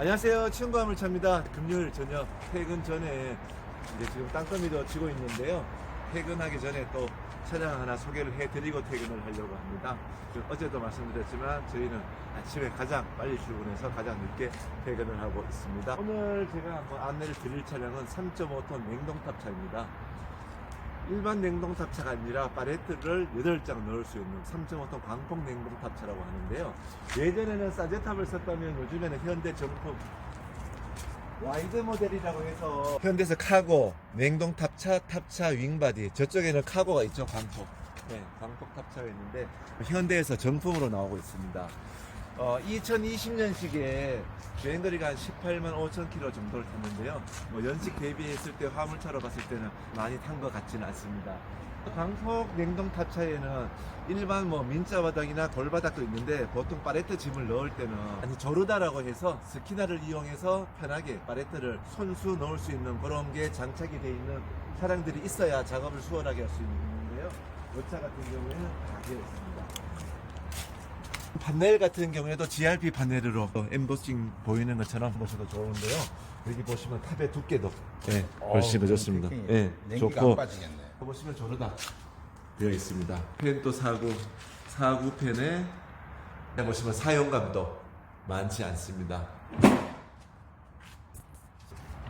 안녕하세요. 친구 화물차입니다. 금요일 저녁 퇴근 전에 이제 지금 땅거미도 치고 있는데요. 퇴근하기 전에 또 차량 하나 소개를 해드리고 퇴근을 하려고 합니다. 그 어제도 말씀드렸지만 저희는 아침에 가장 빨리 출근해서 가장 늦게 퇴근을 하고 있습니다. 오늘 제가 한번 안내를 드릴 차량은 3.5톤 냉동탑 차입니다. 일반 냉동 탑차가 아니라 파레트를 8장 넣을 수 있는 3.5톤 광폭 냉동 탑차라고 하는데요. 예전에는 사제탑을 썼다면 요즘에는 현대 정품 와이드 모델이라고 해서 현대에서 카고, 냉동 탑차, 탑차, 윙바디 저쪽에는 카고가 있죠, 광폭. 네, 광폭 탑차가 있는데 현대에서 정품으로 나오고 있습니다. 어, 2020년식에 주행거리가 한 18만 5천 킬로 정도를 탔는데요. 뭐 연식 대비했을 때 화물차로 봤을 때는 많이 탄 것 같지는 않습니다. 광폭 냉동 탑차에는 일반 뭐 민자바닥이나 돌바닥도 있는데 보통 파레트 짐을 넣을 때는 아니 조르다라고 해서 스키나를 이용해서 편하게 파레트를 손수 넣을 수 있는 그런 게 장착이 되어 있는 차량들이 있어야 작업을 수월하게 할 수 있는데요. 이 차 같은 경우에는 다 되어 있습니다. 판넬 같은 경우에도 GRP 판넬으로 엠보싱 보이는 것처럼 보셔도 좋은데요. 여기 보시면 탑의 두께도 네, 훨씬 더 좋습니다. 네, 냉기가 좋고 안 빠지겠네. 보시면 조르다 되어 있습니다. 펜도 사구 사구 펜에 보시면 사용감도 많지 않습니다.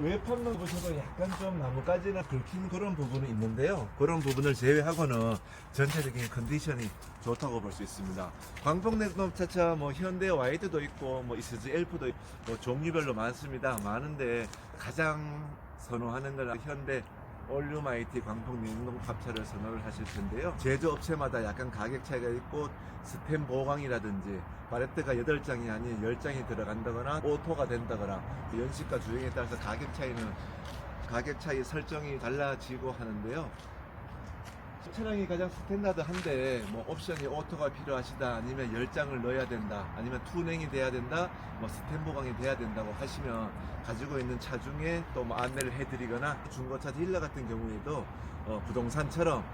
외판만 보셔도 약간 좀 나뭇가지나 긁힌 그런 부분은 있는데요. 그런 부분을 제외하고는 전체적인 컨디션이 좋다고 볼 수 있습니다. 광폭 냉동 차차 뭐 현대 와이드도 있고 뭐 이스즈 엘프도 있고 뭐 종류별로 많습니다. 많은데 가장 선호하는 건 현대 올류마이티 광폭 냉동 탑차를 선호를 하실 텐데요. 제조업체마다 약간 가격 차이가 있고 스템 보강이라든지 바레트가 8장이 아닌 10장이 들어간다거나 오토가 된다거나 연식과 주행에 따라서 가격 차이는 가격 차이 설정이 달라지고 하는데요. 차량이 가장 스탠다드한데 뭐 옵션이 오토가 필요하시다 아니면 10장을 넣어야 된다 아니면 투냉이 돼야 된다 뭐 스탠 보강이 돼야 된다고 하시면 가지고 있는 차 중에 또 뭐 안내를 해드리거나 중고차 딜러 같은 경우에도 어, 부동산처럼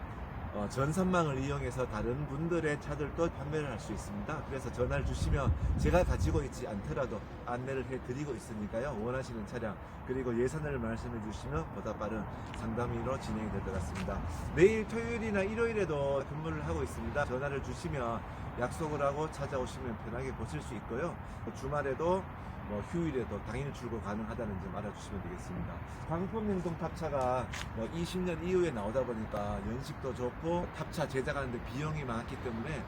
어, 전산망을 이용해서 다른 분들의 차들도 판매를 할 수 있습니다. 그래서 전화를 주시면 제가 가지고 있지 않더라도 안내를 해드리고 있으니까요. 원하시는 차량 그리고 예산을 말씀해 주시면 보다 빠른 상담으로 진행이 될 것 같습니다. 내일 토요일이나 일요일에도 근무를 하고 있습니다. 전화를 주시면 약속을 하고 찾아오시면 편하게 보실 수 있고요. 주말에도 뭐 휴일에도 당일 출고 가능하다는 점 알아주시면 되겠습니다. 광품 냉동 탑차가 뭐 20년 이후에 나오다 보니까 연식도 좋고 탑차 제작하는데 비용이 많기 때문에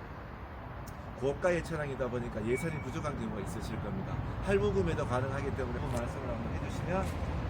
고가의 차량이다 보니까 예산이 부족한 경우가 있으실 겁니다. 할부 구매도 가능하기 때문에 그 말씀을 한번 해주시면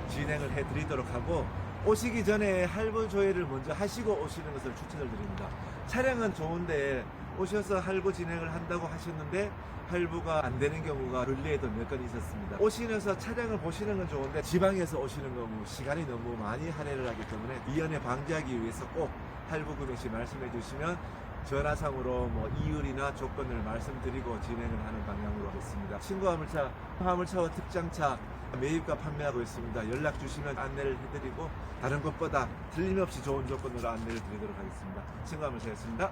진행을 해드리도록 하고 오시기 전에 할부 조회를 먼저 하시고 오시는 것을 추천을 드립니다. 차량은 좋은데 오셔서 할부 진행을 한다고 하셨는데 할부가 안 되는 경우가 근래에도 몇 건 있었습니다. 오시면서 차량을 보시는 건 좋은데 지방에서 오시는 경우 시간이 너무 많이 할애를 하기 때문에 이연에 방지하기 위해서 꼭 할부 금액 시 말씀해 주시면 전화상으로 뭐 이율이나 조건을 말씀드리고 진행을 하는 방향으로 하겠습니다. 친구 화물차, 화물차와 특장차 매입과 판매하고 있습니다. 연락 주시면 안내를 해드리고 다른 것보다 틀림없이 좋은 조건으로 안내를 드리도록 하겠습니다. 친구 화물차였습니다.